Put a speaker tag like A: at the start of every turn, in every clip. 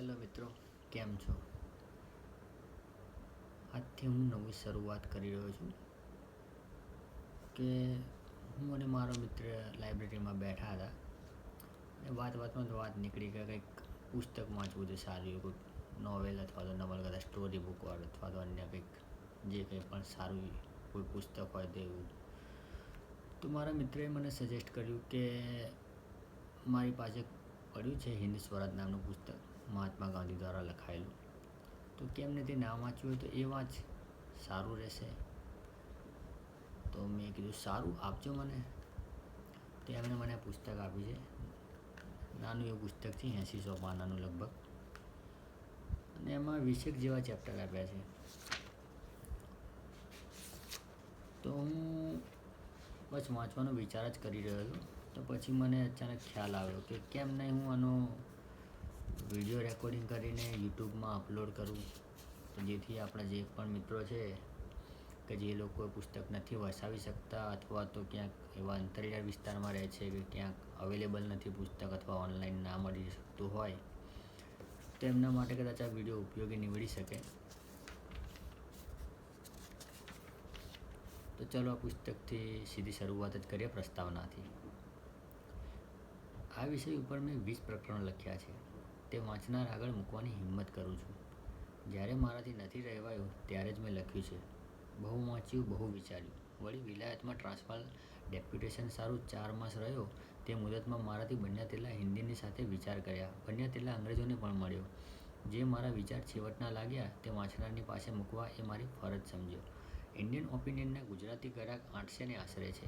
A: Hello મિત્રો, કેમ છો? આજથી હું નવી શરૂઆત કરી રહ્યો છું કે હું અને મારો મિત્ર લાઇબ્રેરીમાં બેઠા હતા અને વાત વાતમાં તો વાત નીકળી કે કંઈક પુસ્તક વાંચવું છે સારું એવું કોઈક નોવેલ અથવા તો નવલકથા સ્ટોરી બુક હોય અથવા તો અન્ય કંઈક જે કંઈ પણ સારું કોઈ પુસ્તક હોય તેવું તો મારા મિત્રએ મને સજેસ્ટ કર્યું કે મારી પાસે પડ્યું છે હિન્દ સ્વરાજ નામનું પુસ્તક. મહાત્મા ગાંધી દ્વારા લખાયેલું. તો કેમ ને તે ના વાંચ્યું હોય તો એ વાંચ સારું રહેશે. તો મેં કીધું, સારું, આપજો મને. તો એમણે મને પુસ્તક આપી છે. નાનું એવું પુસ્તક છે એંસી સો પાનાનું લગભગ. અને એમાં વીસેક જેવા ચેપ્ટર આપ્યા છે. તો હું બસ વાંચવાનો વિચાર જ કરી રહ્યો હતો તો પછી મને અચાનક ખ્યાલ આવ્યો કે કેમ નહીં હું આનો વીડિયો રેકોર્ડિંગ કરીને યુટ્યુબમાં અપલોડ કરું. તો જેથી આપણા જે પણ મિત્રો છે, કે જે લોકો પુસ્તક નથી વસાવી શકતા અથવા તો ક્યાંક એવા અંતરિયાળ વિસ્તારમાં રહે છે કે ક્યાંક અવેલેબલ નથી પુસ્તક અથવા ઓનલાઈન ના મળી શકતું હોય, તો એમના માટે કદાચ આ વીડિયો ઉપયોગી નીવડી શકે. તો ચલો આ પુસ્તકથી સીધી શરૂઆત જ કરીએ પ્રસ્તાવનાથી. આ વિષય ઉપર મેં વીસ પ્રકરણ લખ્યા છે. તે વાંચનાર આગળ મૂકવાની હિંમત કરું છું. જ્યારે મારાથી નથી રહેવાયું ત્યારે જ મેં લખ્યું છે. બહુ વાંચ્યું, બહુ વિચાર્યું. વળી વિલાયતમાં ટ્રાન્સફર ડેપ્યુટેશન સારું ચાર માસ રહ્યો, તે મુદતમાં મારાથી બન્યા તેટલા હિન્દીની સાથે વિચાર કર્યા. બન્યા તેટલા અંગ્રેજોને પણ મળ્યો. જે મારા વિચાર છેવટના લાગ્યા, તે વાંચનારની પાસે મૂકવા એ મારી ફરજ સમજ્યો. ઇન્ડિયન ઓપિનિયનના ગુજરાતી ગ્રાહક આઠસેને આશરે છે.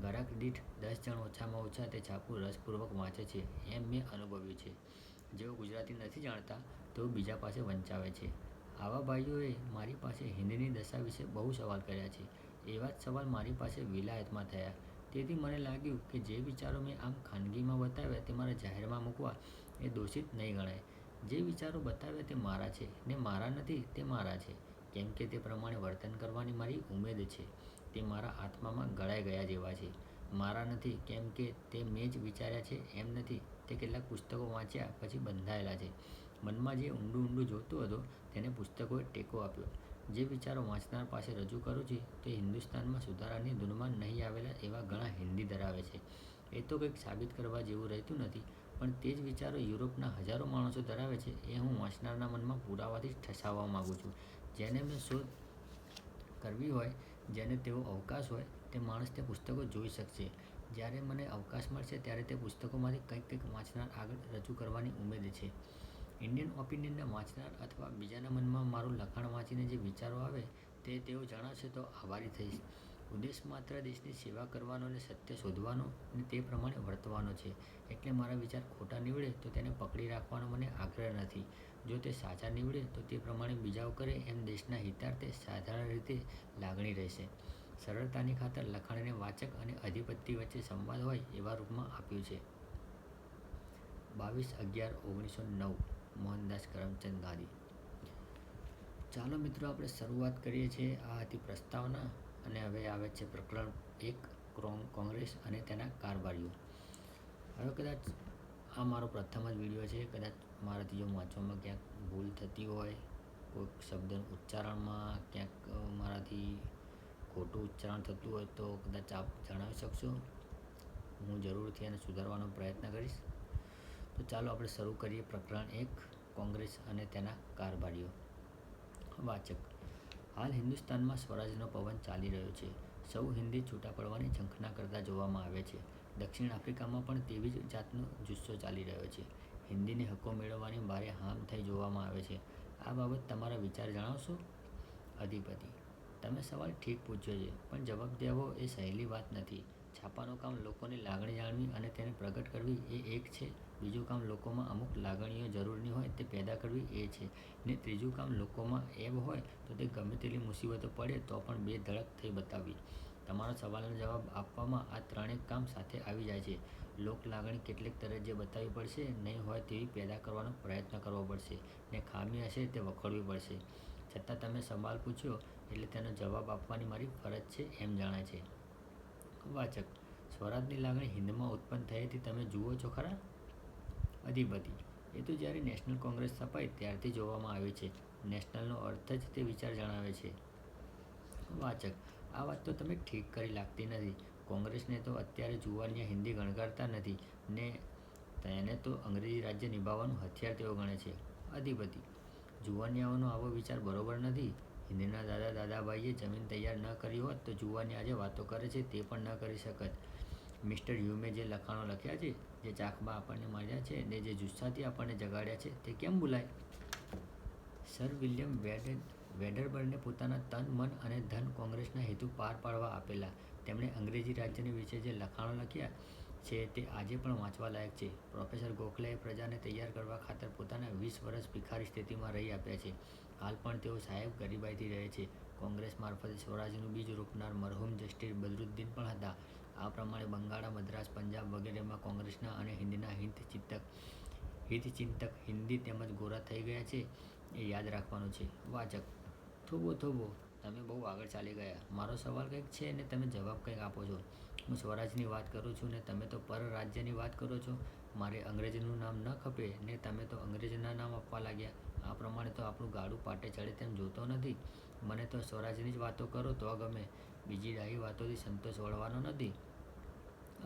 A: ગ્રાહક દીઠ દસ જણ ઓછામાં ઓછા તે છાપું રસપૂર્વક વાંચે છે એમ મેં અનુભવ્યું છે. જેઓ ગુજરાતી નથી જાણતા, તેઓ બીજા પાસે વંચાવે છે. આવા ભાઈઓએ મારી પાસે હિન્દીની દશા વિશે બહુ સવાલ કર્યા છે. એવા જ સવાલ મારી પાસે વિલાયતમાં થયા. તેથી મને લાગ્યું કે જે વિચારો મેં આમ ખાનગીમાં બતાવ્યા તે મારા જાહેરમાં મૂકવા એ દોષિત નહીં ગણાય. જે વિચારો બતાવ્યા તે મારા છે ને મારા નથી, તે મારા છે. કેમ કે તે પ્રમાણે વર્તન કરવાની મારી ઉમેદ છે. તે મારા આત્મામાં ગળાઈ ગયા જેવા છે. મારા નથી, કેમ કે તે મેં જ વિચાર્યા છે, એમ નથી. તે કેટલાક પુસ્તકો વાંચ્યા પછી બંધાયેલા છે. મનમાં જે ઊંડું ઊંડું જોતું હતું, તેને પુસ્તકોએ ટેકો આપ્યો. જે વિચારો વાંચનાર પાસે રજૂ કરું છું, તે હિન્દુસ્તાનમાં સુધારાની ધૂનમાં નહીં આવેલા એવા ઘણા હિન્દી ધરાવે છે. એ તો કંઈક સાબિત કરવા જેવું રહેતું નથી, પણ તે જ વિચારો યુરોપના હજારો માણસો ધરાવે છે, એ હું વાંચનારના મનમાં પુરાવાથી ઠસાવવા માગું છું. જેને મેં શોધ કરવી હોય, જેને તેવો અવકાશ હોય તે માણસ તે પુસ્તકો જોઈ શકશે. જ્યારે મને અવકાશ મળશે, ત્યારે તે પુસ્તકોમાંથી કંઈક કંઈક વાંચનાર આગળ રજૂ કરવાની ઉમેદ છે. ઇન્ડિયન ઓપિનિયનના વાંચનાર અથવા બીજાના મનમાં મારું લખાણ વાંચીને જે વિચારો આવે, તે તેઓ જણાવશે તો આભારી થઈશ. ઉદ્દેશ માત્ર દેશની સેવા કરવાનો અને સત્ય શોધવાનો અને તે પ્રમાણે વર્તવાનો છે. એટલે મારા વિચાર ખોટા નીવડે, તો તેને પકડી રાખવાનો મને આગ્રહ નથી. જો તે સાચા નીવડે, તો તે પ્રમાણે બીજાઓ કરે, એમ દેશના હિતાર્થે સાધારણ રીતે લાગણી રહેશે. સરળતાની ખાતર લખાણને વાચક અને અધિપતિ વચ્ચે સંવાદ હોય એવા રૂપમાં આપ્યું છે. બાવીસ અગિયાર ઓગણીસો નવ, મોહનદાસ કરમચંદ ગાંધી. ચાલો મિત્રો, આપણે શરૂઆત કરીએ છીએ આ હતી પ્રસ્તાવના અને હવે આવે છે પ્રકરણ એક કોંગ્રેસ અને તેના કારભારીઓ. હવે કદાચ આ મારો પ્રથમ જ વીડિયો છે. કદાચ મારાથી જો વાંચવામાં ક્યાંક ભૂલ થતી હોય, કોઈક શબ્દ ઉચ્ચારણમાં, ક્યાંક મારાથી ખોટું ઉચ્ચારણ થતું હોય તો કદાચ આપ જણાવી શકશો? હું જરૂરથી એને સુધારવાનો પ્રયત્ન કરીશ. તો ચાલો આપણે શરૂ કરીએ પ્રકરણ એક, કોંગ્રેસ અને તેના કારભારીઓ. વાચક. હાલ હિન્દુસ્તાનમાં સ્વરાજનો પવન ચાલી રહ્યો છે. સૌ હિન્દી છૂટા પડવાની ઝંખના કરતા જોવામાં આવે છે. દક્ષિણ આફ્રિકામાં પણ તેવી જ જાતનો જુસ્સો ચાલી રહ્યો છે. હિન્દીને હક્કો મેળવવાની ભારે હામ થઈ જોવામાં આવે છે. આ બાબત તમારા વિચાર જણાવશો? અધિપતિ. તમે સવાલ ઠીક પૂછ્યો છે પણ જવાબ દેવો એ સહેલી વાત નથી. છાપાનું કામ લોકોની લાગણી જાણવી અને તેને પ્રગટ કરવી એ એક છે. બીજું કામ લોકોમાં અમુક લાગણીઓ જરૂરની હોય તે પેદા કરવી એ છે. ને ત્રીજું કામ લોકોમાં એમ હોય તો તે ગમે તેટલી મુસીબતો પડે તો પણ બે ધડક થઈ બતાવવી તમારા સવાલનો જવાબ આપવામાં આ ત્રણેક કામ સાથે આવી જાય છે. લોક લાગણી કેટલીક તરત જે બતાવવી પડશે, નહીં હોય તેવી પેદા કરવાનો પ્રયત્ન કરવો પડશે. ને ખામી હશે તે વખોડવી પડશે. છતાં તમે સવાલ પૂછ્યો એટલે તેનો જવાબ આપવાની મારી ફરજ છે એમ જણાય છે. વાચક, સ્વરાજની લાગણી હિન્દમાં ઉત્પન્ન થઈ હતી, તમે જુઓ છો ખરા? અધિપતિ, એ તો જ્યારે નેશનલ કોંગ્રેસ સ્થપાઈ ત્યારથી જોવામાં આવે છે. નેશનલનો અર્થ જ તે વિચાર જણાવે છે. વાચક, આ વાત તો તમે ઠીક કરી લાગતી નથી. કોંગ્રેસને તો અત્યારે જુવાનિયા હિન્દી ગણકારતા નથી. ને તેને તો અંગ્રેજી રાજ્ય નિભાવવાનું હથિયાર તેઓ ગણે છે. અધિપતિ, જુવાનિયાઓનો આવો વિચાર બરોબર નથી. હિન્દીના દાદા, દાદાભાઈએ જમીન તૈયાર ન કરી હોત તો જુવાની આજે વાતો કરે છે તે પણ ન કરી શકત. મિસ્ટર હ્યુમે જે લખાણો લખ્યા છે, જે ચાખમાં આપણને મળ્યા છે ને જે જુસ્સાથી આપણને જગાડ્યા છે તે કેમ ભૂલાય? સર વિલિયમ વેડન, વેડરબર્ને પોતાના તન, મન અને ધન કોંગ્રેસના હેતુ પાર પાડવા આપેલા. તેમણે અંગ્રેજી રાજ્યની વિશે જે લખાણો લખ્યા છે તે આજે પણ વાંચવા લાયક છે. પ્રોફેસર ગોખલેએ પ્રજાને તૈયાર કરવા ખાતર પોતાના વીસ વર્ષ ભિખારી સ્થિતિમાં રહી આપ્યા છે. હાલ પણ તેઓ સાહેબ ગરીબાઈથી રહે છે. કોંગ્રેસ મારફતે સ્વરાજનું બીજ રોપનાર મરહુમ જસ્ટિસ બદરુદ્દીન પણ હતા. આ પ્રમાણે બંગાળા, મદ્રાસ, પંજાબ વગેરેમાં કોંગ્રેસના અને હિન્દીના હિત ચિંતક હિતચિંતક હિન્દી તેમજ ગોરા થઈ ગયા છે એ યાદ રાખવાનું છે. વાચક, થોભો થોભો, તમે બહુ આગળ ચાલી ગયા. મારો સવાલ કંઈક છે અને તમે જવાબ કંઈક આપો છો. હું સ્વરાજની વાત કરું છું ને તમે તો પર રાજ્યની વાત કરો છો. મારે અંગ્રેજનું નામ ન ખપે ને તમે તો અંગ્રેજના નામ આપવા લાગ્યા. આ પ્રમાણે તો આપણું ગાડું પાટે ચડે તેમ જોતો નથી. મને તો સ્વરાજની જ વાતો કરો તો ગમે. બીજી ડાહી વાતોથી સંતોષ વળવાનો નથી.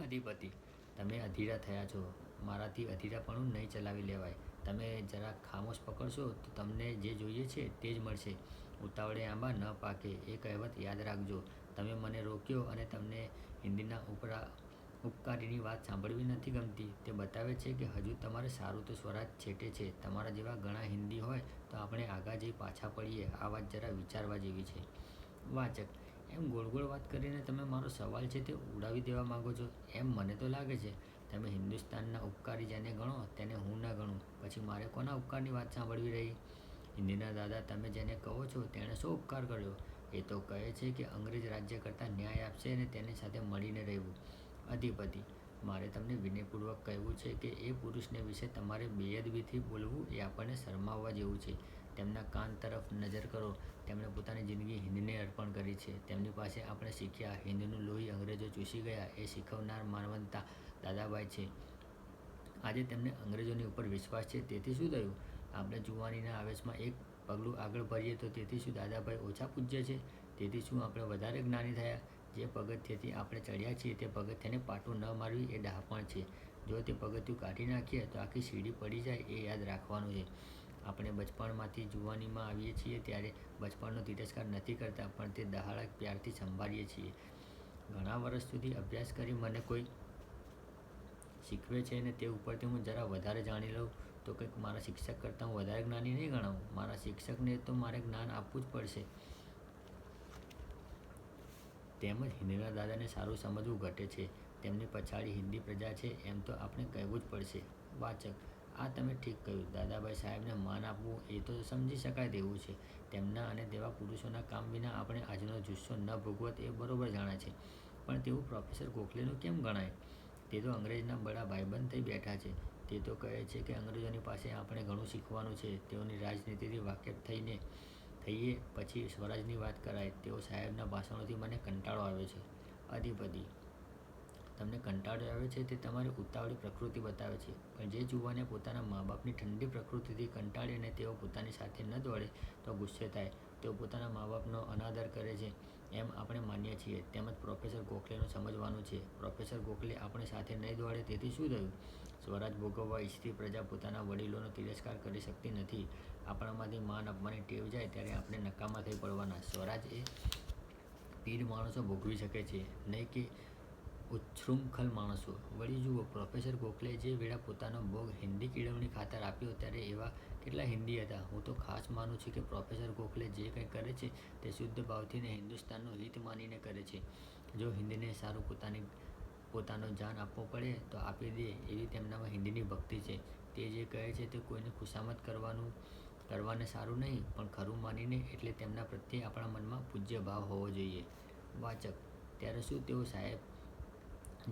A: અધિપતિ, તમે અધીરા થયા છો. મારાથી અધીરાપણું નહીં ચલાવી લેવાય. તમે જરા ખામોશ પકડશો તો તમને જે જોઈએ છે તે જ મળશે. ઉતાવળે આંબા ન પાકે. એ કહેવત યાદ રાખજો. તમે મને રોક્યો અને તમને હિન્દીના ઉપરા ઉપકારીની વાત સાંભળવી નથી ગમતી. તે બતાવે છે કે હજુ તમારે સારું તો સ્વરાજ છેટે છે. તમારા જેવા ઘણા હિન્દી હોય તો આપણે આગા જઈ પાછા પડીએ. આ વાત જરા વિચારવા જેવી છે. વાચક, એમ ગોળ ગોળ વાત કરીને તમે મારો સવાલ છે તે ઉડાવી દેવા માગો છો? એમ મને તો લાગે છે. તમે હિન્દુસ્તાનના ઉપકારી જેને ગણો તેને હું ના ગણું. પછી મારે કોના ઉપકારની વાત સાંભળવી રહી? હિન્દીના દાદા તમે જેને કહો છો તેણે શું ઉપકાર કર્યો? એ તો કહે છે કે અંગ્રેજ રાજ્ય કરતાં ન્યાય આપશે અને તેની સાથે મળીને રહેવું. અધિપતિ, મારે તમને વિનયપૂર્વક કહેવું છે કે એ પુરુષને વિશે તમારે બેઅદબીથી બોલવું એ આપણને શરમાવવા જેવું છે. તેમના કાન તરફ નજર કરો. તેમણે પોતાની જિંદગી હિન્દને અર્પણ કરી છે. તેમની પાસે આપણે શીખ્યા હિન્દનું લોહી અંગ્રેજો ચૂસી ગયા, એ શીખવનાર માનવંતા દાદાભાઈ છે. આજે તેમને અંગ્રેજોની ઉપર વિશ્વાસ છે. તેથી શું થયું? આપણે જુવાનીના આવેશમાં એક પગલું આગળ ભરીએ તો તેથી શું દાદાભાઈ ઓછા પૂજ્ય છે? તેથી શું આપણે વધારે જ્ઞાની થયા? જે પગથિયેથી આપણે ચડ્યા છીએ તે પગથિયાને પાટું ન મારવી એ ડહાપણ છે. જો તે પગથિયું કાઢી નાખીએ તો આખી સીડી પડી જાય એ યાદ રાખવાનું છે. આપણે બચપણમાંથી જુવાનીમાં આવીએ છીએ ત્યારે બચપણનો તિરસ્કાર નથી કરતા, પણ તે દહાડા પ્યારથી સંભાળીએ છીએ. ઘણા વર્ષ સુધી અભ્યાસ કરી મને કોઈ શીખવે છે ને તે ઉપરથી હું જરા વધારે જાણી લઉં. તો કંઈક મારા શિક્ષક કરતાં હું વધારે જ્ઞાની નહીં ગણાવું. મારા શિક્ષકને તો મારે જ્ઞાન આપવું જ પડશે. તેમજ હિન્દીના દાદાને સારું સમજવું ઘટે છે. તેમની પછાડી હિન્દી પ્રજા છે, એમ તો આપણે કહેવું જ પડશે. વાચક, આ તમે ઠીક કહ્યું. દાદાભાઈ સાહેબને માન આપવું એ તો સમજી શકાય તેવું છે. તેમના અને તેવા પુરુષોના કામ વિના આપણે આજનો જુસ્સો ન ભોગવત એ બરોબર જાણે છે. પણ તેવું પ્રોફેસર ગોખલેનું કેમ ગણાય? તે તો અંગ્રેજના બડા ભાઈબંધ થઈ બેઠા છે. તે તો કહે છે કે અંગ્રેજોની પાસે આપણે ઘણું શીખવાનું છે. તેઓની રાજનીતિથી વાકેફ થઈને થઈએ, પછી સ્વરાજની વાત કરાય. તેઓ સાહેબના ભાષણોથી મને કંટાળો આવે છે. અધિપતિ, તમને કંટાળો આવે છે તે તમારી ઉતાવળી પ્રકૃતિ બતાવે છે. પણ જે જુવાને પોતાના મા બાપની ઠંડી પ્રકૃતિથી કંટાળીને તેઓ પોતાની સાથે ન દોડે તો ગુસ્સે થાય. તેઓ પોતાના મા બાપનો અનાદર કરે છે. એમ આપણે માનીએ છીએ. તેમજ પ્રોફેસર ગોખલેનું સમજવાનું છે. પ્રોફેસર ગોખલે આપણે સાથે નહીં દોડે તેથી શું થયું? સ્વરાજ ભોગવવા ઈચ્છતી પ્રજા પોતાના વડીલોનો તિરસ્કાર કરી શકતી નથી. આપણામાંથી માન અપમાની ટેવ જાય ત્યારે આપણે નકામા થઈ પડવાના. સ્વરાજ એ પીર માણસો ભોગવી શકે છે, નહીં કે ઉચ્છૃંખલ માણસો. વળી જુઓ, પ્રોફેસર ગોખલે જે વેળા પોતાનો ભોગ હિન્દી કેળવણી ખાતર આપ્યો ત્યારે એવા કેટલા હિન્દી હતા. હું તો ખાસ માનું છું કે પ્રોફેસર ગોખલે જે કંઈ કરે છે તે શુદ્ધ ભાવથી ને હિન્દુસ્તાનનું હિત માનીને કરે છે. જો હિન્દીને સારું પોતાની પોતાનો જાન આપવો પડે તો આપી દે એવી તેમનામાં હિન્દીની ભક્તિ છે. તે જે કહે છે તે કોઈને ખુશામત કરવાનું, કરવાને સારું નહીં, પણ ખરું માનીને એટલે તેમના પ્રત્યે આપણા મનમાં પૂજ્ય ભાવ હોવો જોઈએ. વાચક, ત્યારે શું તેઓ સાહેબ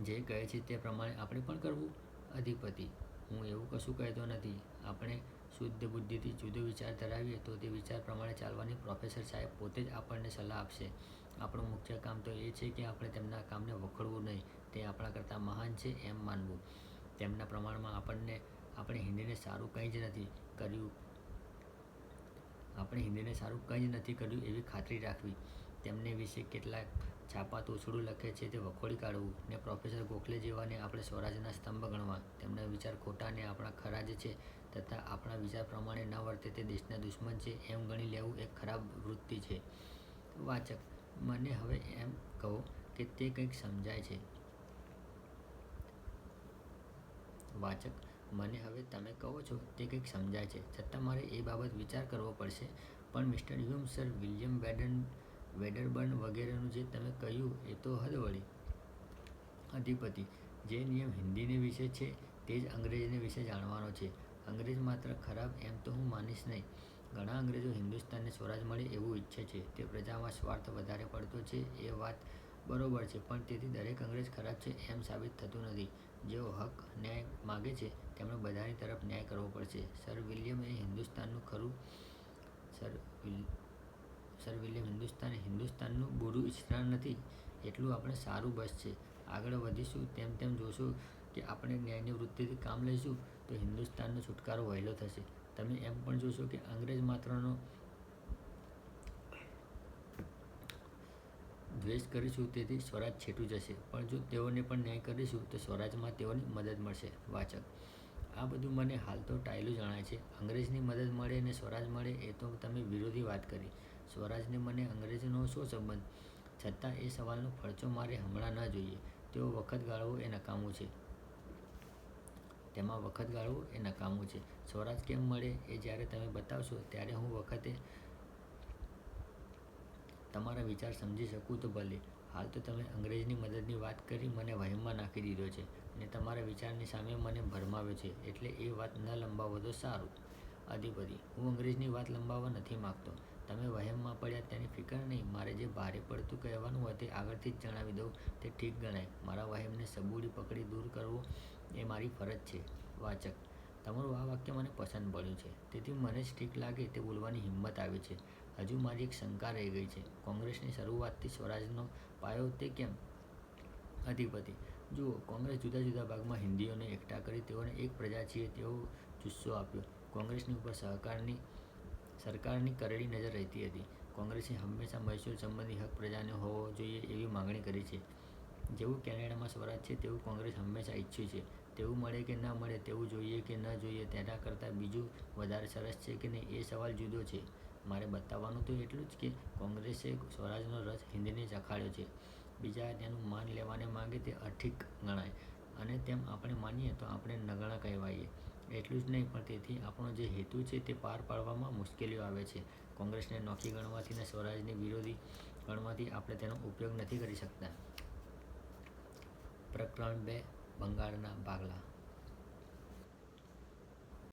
A: જે કહે છે તે પ્રમાણે આપણે પણ કરવું? અધિપતિ, હું એવું કશું કહેતો નથી. આપણે શુદ્ધ બુદ્ધિથી જુદો વિચાર ધરાવીએ તો તે વિચાર પ્રમાણે ચાલવાની પ્રોફેસર સાહેબ પોતે જ આપણને સલાહ આપશે. આપણું મુખ્ય કામ તો એ છે કે આપણે તેમના કામને વખોડવું નહીં. તે આપણા કરતાં મહાન છે એમ માનવું. તેમના પ્રમાણમાં આપણને, આપણે હિન્દીને સારું કંઈ જ નથી કર્યું. આપણે હિન્દીને સારું કંઈ જ નથી કર્યું એવી ખાતરી રાખવી. તેમને વિશે કેટલાક છાપા તોછડું લખે છે તે વખોડી કાઢવું ને પ્રોફેસર ગોખલે જેવાને આપણે સ્વરાજના સ્તંભ ગણવા. તેમના વિચાર ખોટા ને આપણા ખરા જ છે તથા આપણા વિચાર પ્રમાણે ન વર્તે તે દેશના દુશ્મન છે એમ ગણી લેવું એક ખરાબ વૃત્તિ છે. વાચક, મને હવે એમ કહો કે તે કંઈક સમજાય છે. વાચક, મને હવે તમે કહો છો તે કંઈક સમજાય છે. છતાં મારે એ બાબત વિચાર કરવો પડશે. પણ મિસ્ટર હ્યુમ સર, વિલિયમ વેડન, વેડરબર્ન વગેરેનું જે તમે કહ્યું એ તો હદ વળી અધિપતિ, જે નિયમ હિન્દીને વિશે છે તે જ અંગ્રેજીને વિશે જાણવાનો છે. અંગ્રેજ માત્ર ખરાબ એમ તો હું માનીશ નહીં. ઘણા અંગ્રેજો હિન્દુસ્તાનને સ્વરાજ મળે એવું ઈચ્છે છે. તે પ્રજામાં સ્વાર્થ વધારે પડતો છે એ વાત બરોબર છે, પણ તેથી દરેક અંગ્રેજ ખરાબ છે એમ સાબિત થતું નથી. જેઓ હક, ન્યાય માગે છે, તેમણે બધાની તરફ ન્યાય કરવો પડશે. સર વિલિયમ એ હિન્દુસ્તાનનું ખરું? સર સર વિલિયમ, હિન્દુસ્તાન હિન્દુસ્તાનનું બુરું ઈચ્છતા નથી? એટલું આપણે સારું બસ છે. આગળ વધીશું, તેમ તેમ જોશું કે આપણે ન્યાયની વૃત્તિથી કામ લઈશું તો હિન્દુસ્તાનનો છુટકારો વહેલો થશે. તમે એમ પણ જોશો કે અંગ્રેજ માત્રનો દ્વેષ કરીશું તેથી સ્વરાજ છેટું જશે. પણ જો તેઓને પણ ન્યાય કરીશું, તો સ્વરાજમાં તેઓની મદદ મળશે. વાચક. આ બધું મને હાલ તો ટાયલું જણાય છે. અંગ્રેજની મદદ મળે અને સ્વરાજ મળે એ તો તમે વિરોધી વાત કરી. સ્વરાજને મને અંગ્રેજનો શું સંબંધ? છતાં એ સવાલનો ફરચો મારે હમણાં ન જોઈએ. તેઓ વખત ગાળવો એ નકામું છે. તેમાં વખત ગાળવું એ નકામું છે. સ્વરાજ કેમ મળે એ જ્યારે તમે બતાવશો, ત્યારે હું વખતે તમારા વિચાર સમજી શકું તો ભલે. હાલ તો તમે અંગ્રેજની મદદની વાત કરી મને વહેમમાં નાખી દીધો છે અને તમારા વિચારની સામે મને ભરમાવ્યો છે. એટલે એ વાત ન લંબાવો તો સારું. અધિપતિ, હું અંગ્રેજની વાત લંબાવવા નથી માગતો. તમે વહેમમાં પડ્યા તેની ફિકર નહીં. મારે જે ભારે પડતું કહેવાનું હોય તે આગળથી જ જણાવી દઉં. તે ઠીક ગણાય. મારા વહેમને સબૂડી પકડી દૂર કરવો એ મારી ફરજ છે. વાચક, તમારું આ વાક્ય મને પસંદ પડ્યું છે. તેથી મને જ ઠીક લાગે તે બોલવાની હિંમત આવી છે. હજુ મારી એક શંકા રહી ગઈ છે. કોંગ્રેસની શરૂઆતથી સ્વરાજનો પાયો તે કેમ? અધિપતિ, જુઓ, કોંગ્રેસ જુદા જુદા ભાગમાં હિન્દીઓને એકઠા કરી તેઓને એક પ્રજા છીએ તેવો જુસ્સો આપ્યો. કોંગ્રેસની ઉપર સહકારની, સરકારની કરડી નજર રહેતી હતી. કોંગ્રેસે હંમેશા મહેસૂલ સંબંધી હક પ્રજાને હોવો જોઈએ એવી માંગણી કરી છે. જેવું કેનેડામાં સ્વરાજ છે, તેવું કોંગ્રેસ હંમેશા ઈચ્છ્યું છે. તેવું મળે કે ન મળે, તેવું જોઈએ કે ન જોઈએ તેના કરતાં બીજું વધારે સરસ છે કે નહીં એ સવાલ જુદો છે. મારે બતાવવાનું તો એટલું જ કે કોંગ્રેસે સ્વરાજનો રસ હિન્દીને ચખાડ્યો છે. બીજા તેનું માન લેવાને માંગે તે અઠીક ગણાય અને તેમ આપણે માનીએ તો આપણે નગણા કહેવાઈએ. એટલું જ નહીં, પણ તેથી આપણો જે હેતુ છે તે પાર પાડવામાં મુશ્કેલીઓ આવે છે. કોંગ્રેસને નોખી ગણવાથી ને સ્વરાજની વિરોધી ગણવાથી આપણે તેનો ઉપયોગ નથી કરી શકતા. પ્રકરણ બે, બંગાળના ભાગલા.